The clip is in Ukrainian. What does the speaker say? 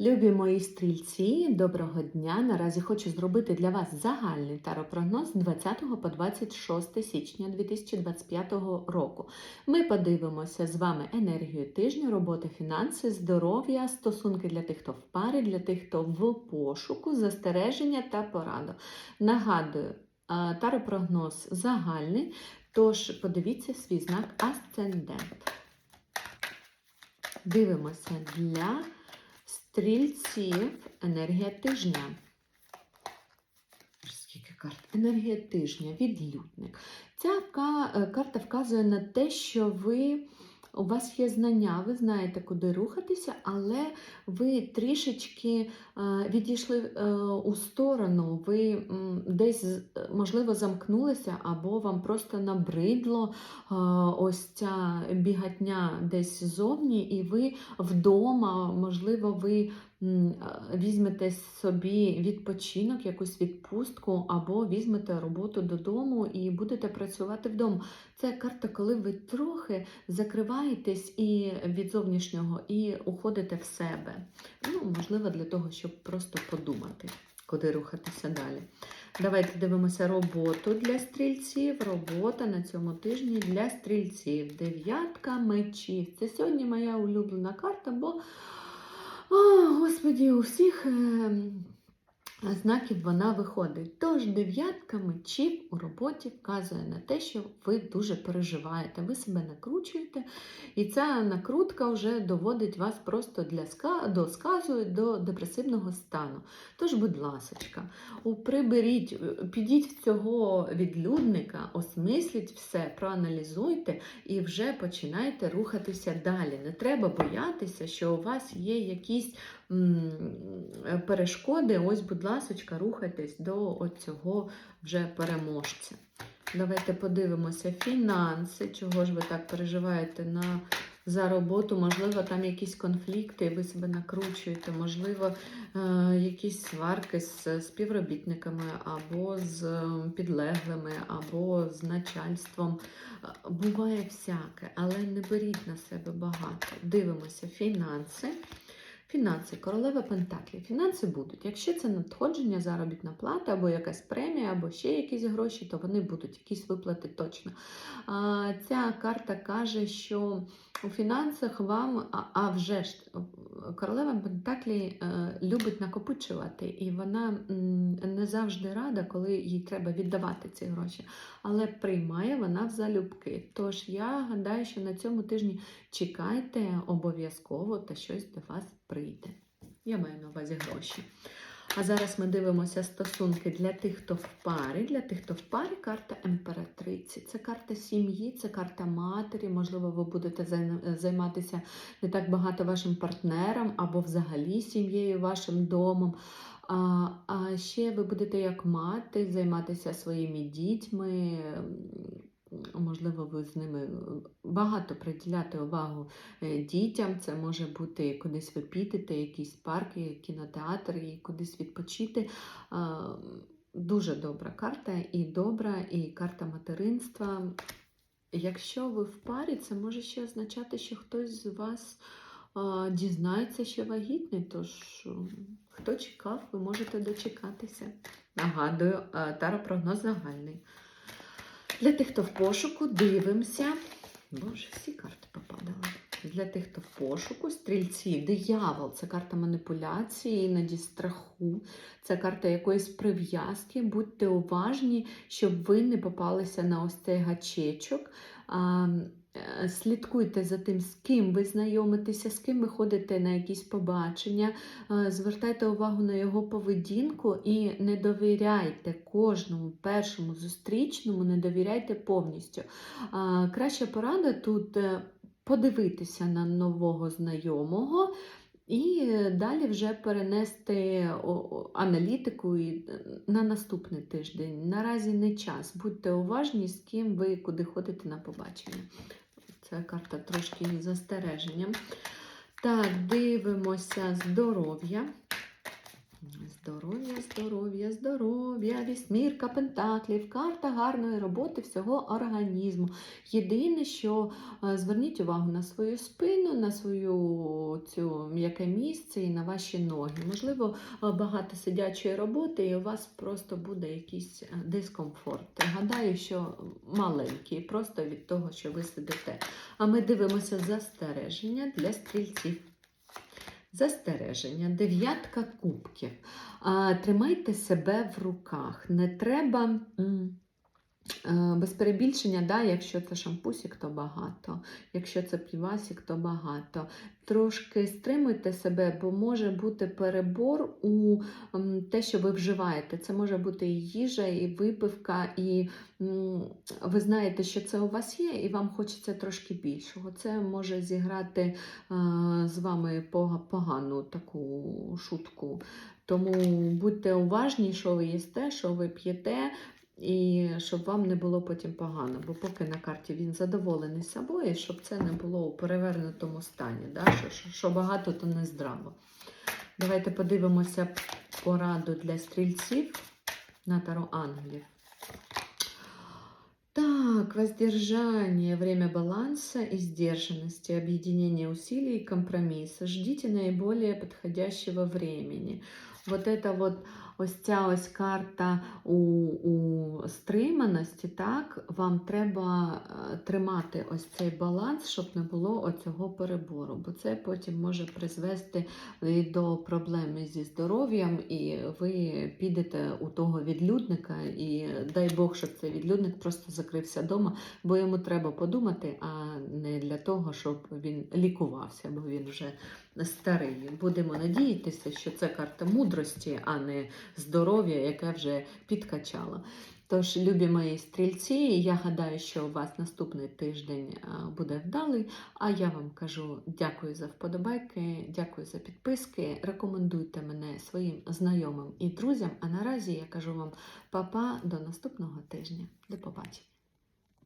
Любі мої стрільці, доброго дня! Наразі хочу зробити для вас загальний таропрогноз з 20 по 26 січня 2025 року. Ми подивимося з вами енергію тижня, роботи, фінанси, здоров'я, стосунки для тих, хто в парі, для тих, хто в пошуку, застереження та пораду. Нагадую, таропрогноз загальний, тож подивіться свій знак асцендент. Дивимося для стрільців енергія тижня. Скільки карт? Енергія тижня, відлюдник. Ця е, карта вказує на те, що ви. У вас є знання, ви знаєте, куди рухатися, але ви трішечки е, відійшли е, у сторону, ви десь, можливо, замкнулися, або вам просто набридло е, ось ця бігатня десь ззовні, і ви вдома, можливо, ви візьмете собі відпочинок, якусь відпустку, або візьмете роботу додому і будете працювати вдома. Це карта, коли ви трохи закриваєтесь і від зовнішнього і уходите в себе. Ну, можливо, для того, щоб просто подумати, куди рухатися далі. Давайте дивимося роботу для стрільців. Робота на цьому тижні для стрільців. Дев'ятка мечів. Це сьогодні моя улюблена карта, бо, о, господі, у всіх. Знаків вона виходить. Тож дев'ятка мечів у роботі вказує на те, що ви дуже переживаєте, ви себе накручуєте, і ця накрутка вже доводить вас просто для ска... до сказу, до депресивного стану. Тож, будь ласочка, приберіть, підіть в цього відлюдника, осмисліть все, проаналізуйте і вже починайте рухатися далі. Не треба боятися, що у вас є якісь перешкоди. Ось, будь ласочка, рухайтесь до цього вже переможця. Давайте подивимося фінанси. Чого ж ви так переживаєте на, за роботу? Можливо, там якісь конфлікти, ви себе накручуєте, можливо, е, якісь сварки з співробітниками, або з е, підлеглими, або з начальством. Е, Буває всяке, але не беріть на себе багато. Дивимося фінанси. Фінанси, королева Пентаклів. Фінанси будуть. Якщо це надходження, заробітна плата, або якась премія, або ще якісь гроші, то вони будуть, якісь виплати точно. А, ця карта каже, що у фінансах вам, а, а вже ж, королева Пентаклі е, любить накопичувати, і вона не завжди рада, коли їй треба віддавати ці гроші. Але приймає вона в залюбки. Тож я гадаю, що на цьому тижні чекайте обов'язково та щось до вас прийде. Я маю на увазі гроші. А зараз ми дивимося стосунки для тих, хто в парі. Для тих, хто в парі, карта імператриці. Це карта сім'ї, це карта матері. Можливо, ви будете займатися не так багато вашим партнером або взагалі сім'єю, вашим домом. А, а ще ви будете як мати займатися своїми дітьми. Можливо, ви з ними багато приділяти увагу е, дітям. Це може бути кудись ви підете, якісь парки, кінотеатр, і кудись відпочити. Дуже добра карта, і добра, і карта материнства. Якщо ви в парі, це може ще означати, що хтось з вас дізнається, що вагітний. Тож, хто чекав, ви можете дочекатися. Нагадую, а, таропрогноз загальний. Для тих, хто в пошуку, дивимося. Боже, всі карти попадали. Для тих, хто в пошуку, стрільці, диявол це карта маніпуляції, іноді страху, це карта якоїсь прив'язки. Будьте уважні, щоб ви не попалися на ось цей гачечок. Е, Слідкуйте за тим, з ким ви знайомитеся, з ким ви ходите на якісь побачення. Е, Звертайте увагу на його поведінку і не довіряйте кожному першому зустрічному, не довіряйте повністю. Краща порада тут е, подивитися на нового знайомого. І е, далі вже перенести аналітику е, на наступний тиждень. Наразі не час. Будьте уважні, з ким ви куди ходите на побачення. Це карта трошки застереження. Так, дивимося здоров'я. Здоров'я, здоров'я, здоров'я, вісьмірка пентаклів, карта гарної роботи всього організму. Єдине, що е, зверніть увагу на свою спину, на свою цю м'яке місце і на ваші ноги. Можливо, е, багато сидячої роботи, і у вас просто буде якийсь е, дискомфорт. Гадаю, що маленький, просто від того, що ви сидите. А ми дивимося застереження для стрільців. Застереження, дев'ятка кубків. А, Тримайте себе в руках. Не треба. м, Без перебільшення, да, якщо це шампусік, то багато, якщо це півасік, то багато. Трошки стримуйте себе, бо може бути перебор у те, що ви вживаєте. Це може бути і їжа, і випивка, і ви знаєте, що це у вас є, і вам хочеться трошки більшого. Це може зіграти е, з вами погану таку шутку. Тому будьте уважні, що ви їсте, що ви п'єте, і щоб вам не було потім погано. Бо поки на карті він задоволений собою, щоб це не було у перевернутому стані. Да? Що, що, багато, то не здраво. Давайте подивимося пораду для стрільців на Таро Ангелів. Так, воздержание, время баланса и сдержанности, объединение усилий и компромисса. Ждите наиболее подходящего времени. Вот это вот ось ця ось карта у, у стриманості, так, вам треба е, тримати ось цей баланс, щоб не було оцього перебору, бо це потім може призвести і до проблеми зі здоров'ям, і ви підете у того відлюдника, і дай Бог, щоб цей відлюдник просто закрився вдома, бо йому треба подумати, а не для того, щоб він лікувався, бо він вже старий. Будемо надіятися, що це карта мудрості, а не здоров'я, яке вже підкачало. Тож, любі мої стрільці, я гадаю, що у вас наступний тиждень буде вдалий. А я вам кажу дякую за вподобайки, дякую за підписки. Рекомендуйте мене своїм знайомим і друзям. А наразі я кажу вам па-па, до наступного тижня. До побачення.